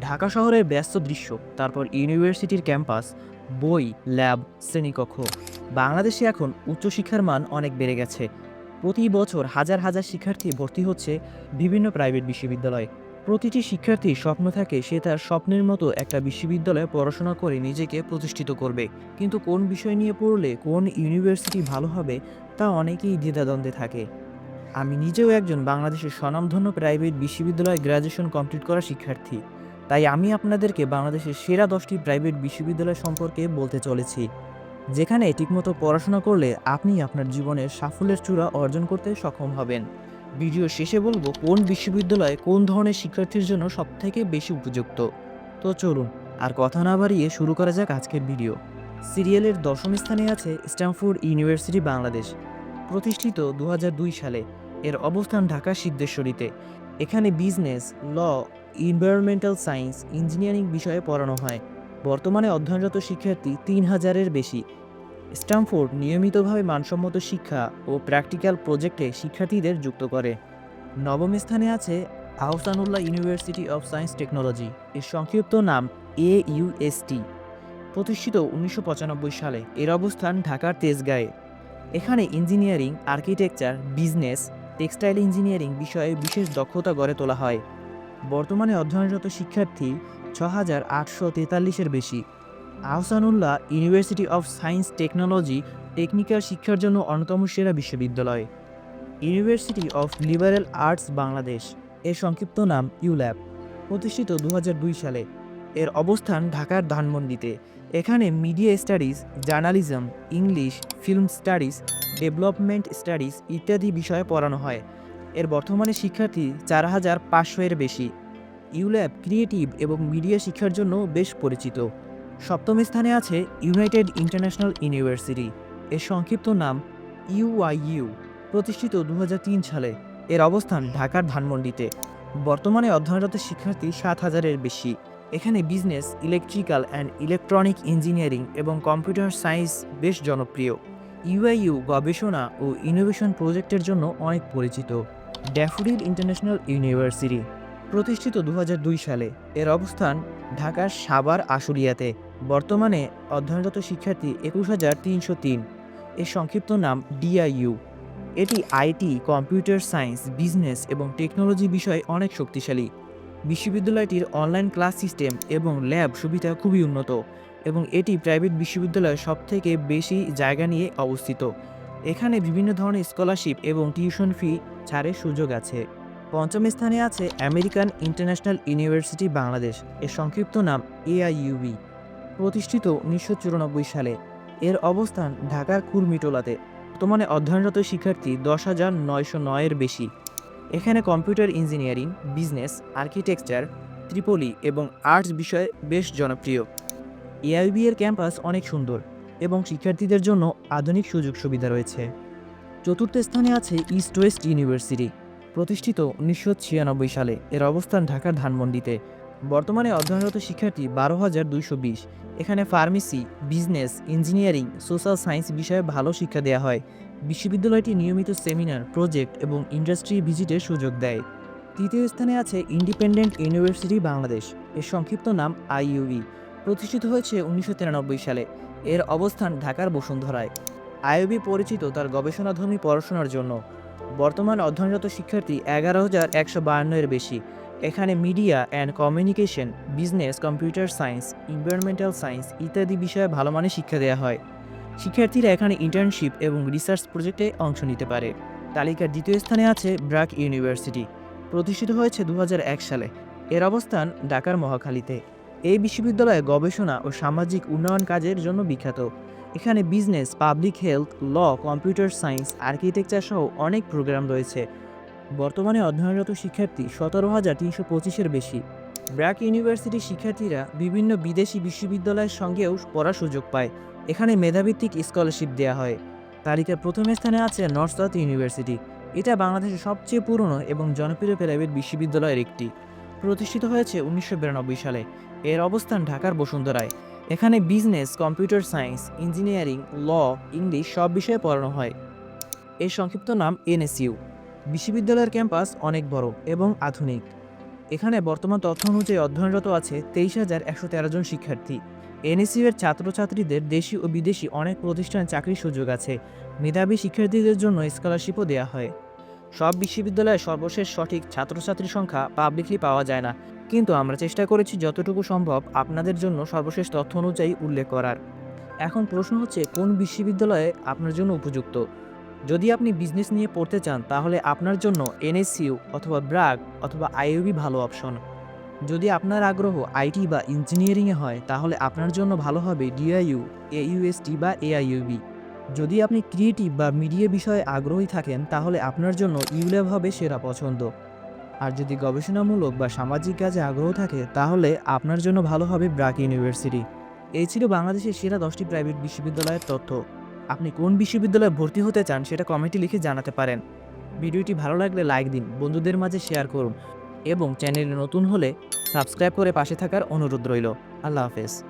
ঢাকা শহরের ব্যস্ত দৃশ্য, তারপর ইউনিভার্সিটির ক্যাম্পাস, বই, ল্যাব, শ্রেণীকক্ষ। বাংলাদেশে এখন উচ্চশিক্ষার মান অনেক বেড়ে গেছে। প্রতি বছর হাজার হাজার শিক্ষার্থী ভর্তি হচ্ছে বিভিন্ন প্রাইভেট বিশ্ববিদ্যালয়ে। প্রতিটি শিক্ষার্থীর স্বপ্ন থাকে সে তার স্বপ্নের মতো একটা বিশ্ববিদ্যালয়ে পড়াশোনা করে নিজেকে প্রতিষ্ঠিত করবে। কিন্তু কোন বিষয় নিয়ে পড়লে কোন ইউনিভার্সিটি ভালো হবে তা অনেকেই দ্বিধাদ্বন্দ্বে থাকে। আমি নিজেও একজন বাংলাদেশের স্বনামধন্য প্রাইভেট বিশ্ববিদ্যালয়ে গ্র্যাজুয়েশন কমপ্লিট করা শিক্ষার্থী। তাই আমি আপনাদেরকে বাংলাদেশের সেরা দশটি প্রাইভেট বিশ্ববিদ্যালয় সম্পর্কে বলতে চলেছি, যেখানে ঠিকমতো পড়াশোনা করলে আপনি আপনার জীবনের সাফল্যের চূড়া অর্জন করতে সক্ষম হবেন। ভিডিও শেষে বলব কোন বিশ্ববিদ্যালয় কোন ধরনের শিক্ষার্থীর জন্য সবথেকে বেশি উপযুক্ত। তো চলুন, আর কথা না বাড়িয়ে শুরু করা যাক আজকের ভিডিও। সিরিয়ালের দশম স্থানে আছে স্ট্যামফোর্ড ইউনিভার্সিটি, বাংলাদেশ। প্রতিষ্ঠিত দু হাজার দুই সালে, এর অবস্থান ঢাকা সিদ্ধেশ্বরীতে। এখানে business, law environmental science engineering বিষয়ে পড়ানো হয়। বর্তমানে অধ্যয়নরত শিক্ষার্থী তিন হাজারের বেশি। স্ট্যামফোর্ড নিয়মিতভাবে মানসম্মত শিক্ষা ও প্র্যাকটিক্যাল প্রজেক্টে শিক্ষার্থীদের যুক্ত করে। নবম স্থানে আছে Ahsanullah university of science technology. এর সংক্ষিপ্ত নাম এ ইউএসটি প্রতিষ্ঠিত উনিশশো পঁচানব্বই সালে। এর অবস্থান ঢাকার তেজগাঁয়ে। এখানে engineering architecture business textile engineering বিষয়ে বিশেষ দক্ষতা গড়ে তোলা হয়। বর্তমানে অধ্যয়নরত শিক্ষার্থী ছ হাজার আটশো তেতাল্লিশের বেশি। Ahsanullah university of science technology technical শিক্ষার জন্য অন্যতম সেরা বিশ্ববিদ্যালয়। University of liberal arts Bangladesh, এর সংক্ষিপ্ত নাম ইউল্যাব, প্রতিষ্ঠিত দু হাজার দুই সালে। এর অবস্থান ঢাকার ধানমন্ডিতে। এখানে media studies, journalism, English, film studies development studies ইত্যাদি বিষয়ে পড়ানো হয়। এর বর্তমানে শিক্ষার্থী চার হাজার পাঁচশো এর বেশি। ইউল্যাব, ক্রিয়েটিভ এবং মিডিয়া শিক্ষার জন্য বেশ পরিচিত। সপ্তম স্থানে আছে ইউনাইটেড ইন্টারন্যাশনাল ইউনিভার্সিটি। এর সংক্ষিপ্ত নাম ইউআইইউ। প্রতিষ্ঠিত দু হাজার তিন সালে। এর অবস্থান ঢাকার ধানমন্ডিতে। বর্তমানে অধ্যয়নরত শিক্ষার্থী সাত হাজারের বেশি। এখানে business, electrical and electronic engineering এবং কম্পিউটার সায়েন্স বেশ জনপ্রিয়। ইউআইইউ গবেষণা ও ইনোভেশন প্রজেক্টের জন্য অনেক পরিচিত। ড্যাফোডিল ইন্টারন্যাশনাল ইউনিভার্সিটি, প্রতিষ্ঠিত দু হাজার দুই সালে। এর অবস্থান ঢাকার সাবার আশুলিয়াতে। বর্তমানে অধ্যয়নরত শিক্ষার্থী একুশ হাজার তিনশো তিন। এর সংক্ষিপ্ত নাম ডিআইইউ। এটি আইটি, কম্পিউটার সায়েন্স, বিজনেস এবং টেকনোলজি বিষয়ে অনেক শক্তিশালী। বিশ্ববিদ্যালয়টির অনলাইন ক্লাস সিস্টেম এবং ল্যাব সুবিধা খুবই উন্নত। এবং এটি প্রাইভেট বিশ্ববিদ্যালয়ের সবথেকে বেশি জায়গা নিয়ে অবস্থিত। এখানে বিভিন্ন ধরনের স্কলারশিপ এবং টিউশন ফি ছাড়ের সুযোগ আছে। পঞ্চম স্থানে আছে আমেরিকান ইন্টারন্যাশনাল ইউনিভার্সিটি বাংলাদেশ। এর সংক্ষিপ্ত নাম এআইইউবি প্রতিষ্ঠিত উনিশশো চুরানব্বই সালে। এর অবস্থান ঢাকার কুর্মিটোলাতে। বর্তমানে অধ্যয়নরত শিক্ষার্থী দশ হাজার নয়শো নয়ের বেশি। এখানে কম্পিউটার ইঞ্জিনিয়ারিং, বিজনেস, আর্কিটেকচার, ত্রিপলি এবং আর্টস বিষয়ে বেশ জনপ্রিয়। এআইবি এর ক্যাম্পাস অনেক সুন্দর এবং শিক্ষার্থীদের জন্য আধুনিক সুযোগ সুবিধা রয়েছে। চতুর্থ স্থানে আছে ইস্ট ওয়েস্ট ইউনিভার্সিটি প্রতিষ্ঠিত উনিশশো ছিয়ানব্বই সালে। এর অবস্থান ঢাকার ধানমন্ডিতে। বর্তমানে অধ্যয়নরত শিক্ষার্থী বারো হাজার দুইশো বিশ। এখানে pharmacy, business, engineering, social science বিষয়ে ভালো শিক্ষা দেওয়া হয়। বিশ্ববিদ্যালয়টি নিয়মিত সেমিনার, প্রজেক্ট এবং ইন্ডাস্ট্রি ভিজিটের সুযোগ দেয়। তৃতীয় স্থানে আছে ইন্ডিপেন্ডেন্ট ইউনিভার্সিটি বাংলাদেশ এর সংক্ষিপ্ত নাম আইইউবি প্রতিষ্ঠিত হয়েছে উনিশশো তিরানব্বই সালে। এর অবস্থান ঢাকার বসুন্ধরায়। আইইউবি পরিচিত তার গবেষণাধর্মী পড়াশোনার জন্য। বর্তমান অধ্যয়নরত শিক্ষার্থী এগারো হাজার একশো বায়ান্নের বেশি। এখানে media and communication, business, computer science, environmental science ইত্যাদি বিষয়ে ভালো মানের শিক্ষা দেওয়া হয়। শিক্ষার্থীরা এখানে ইন্টার্নশিপ এবং রিসার্চ প্রজেক্টে অংশ নিতে পারে। তালিকার দ্বিতীয় স্থানে আছে ব্রাক ইউনিভার্সিটি। প্রতিষ্ঠিত হয়েছে দু হাজার এক সালে। এর অবস্থান ঢাকার মহাখালীতে। এই বিশ্ববিদ্যালয়ে গবেষণা ও সামাজিক উন্নয়ন কাজের জন্য বিখ্যাত। এখানে business, public health, law, computer science, architecture সহ অনেক প্রোগ্রাম রয়েছে। বর্তমানে অধ্যয়নরত শিক্ষার্থী সতেরো হাজার তিনশো পঁচিশের বেশি। ব্র্যাক ইউনিভার্সিটির শিক্ষার্থীরা বিভিন্ন বিদেশি বিশ্ববিদ্যালয়ের সঙ্গেও পড়ার সুযোগ পায়। এখানে মেধাভিত্তিক স্কলারশিপ দেওয়া হয়। তালিকার প্রথম স্থানে আছে নর্থ সাউথ ইউনিভার্সিটি। এটা বাংলাদেশের সবচেয়ে পুরনো এবং জনপ্রিয় প্রাইভেট বিশ্ববিদ্যালয়ের একটি। প্রতিষ্ঠিত হয়েছে উনিশশো বিরানব্বই সালে। এর অবস্থান ঢাকার বসুন্ধরায় এখানে business computer science engineering law English সব বিষয়ে পড়ানো হয়। এর সংক্ষিপ্ত নাম এনএসইউ। বিশ্ববিদ্যালয়ের ক্যাম্পাস অনেক বড় এবং আধুনিক। এখানে বর্তমান তথ্য অনুযায়ী অধ্যয়নরত আছে তেইশ হাজার একশো তেরো জন শিক্ষার্থী। এনএসইউ এর ছাত্রছাত্রীদের দেশি ও বিদেশি অনেক প্রতিষ্ঠানে চাকরির সুযোগ আছে। মেধাবী শিক্ষার্থীদের জন্য স্কলারশিপও দেওয়া হয়। সব বিশ্ববিদ্যালয়ে সর্বশেষ সঠিক ছাত্রছাত্রীর সংখ্যা পাবলিকলি পাওয়া যায় না। কিন্তু আমরা চেষ্টা করেছি যতটুকু সম্ভব আপনাদের জন্য সর্বশেষ তথ্য অনুযায়ী উল্লেখ করার। এখন প্রশ্ন হচ্ছে, কোন বিশ্ববিদ্যালয়ে আপনার জন্য উপযুক্ত? যদি আপনি বিজনেস নিয়ে পড়তে চান, তাহলে আপনার জন্য এনএসইউ অথবা ব্রাগ অথবা আইইউবি ভালো অপশন যদি আপনার আগ্রহ আইটি বা ইঞ্জিনিয়ারিংয়ে হয়, তাহলে আপনার জন্য ভালো হবে ডিআইইউ এইউএসটি বা এআইইউবি যদি আপনি ক্রিয়েটিভ বা মিডিয়া বিষয়ে আগ্রহী থাকেন, তাহলে আপনার জন্য ইউল্যাব হবে সেরা পছন্দ। আর যদি গবেষণামূলক বা সামাজিক কাজে আগ্রহ থাকে, তাহলে আপনার জন্য ভালো হবে ব্রাক ইউনিভার্সিটি এই ছিল বাংলাদেশের সেরা দশটি প্রাইভেট বিশ্ববিদ্যালয়ের তথ্য। আপনি কোন বিশ্ববিদ্যালয়ে ভর্তি হতে চান, সেটা কমেন্টে লিখে জানাতে পারেন। ভিডিওটি ভালো লাগলে লাইক দিন, বন্ধুদের মাঝে শেয়ার করুন। এবং চ্যানেলে নতুন হলে সাবস্ক্রাইব করে পাশে থাকার অনুরোধ রইল। আল্লাহ হাফেজ।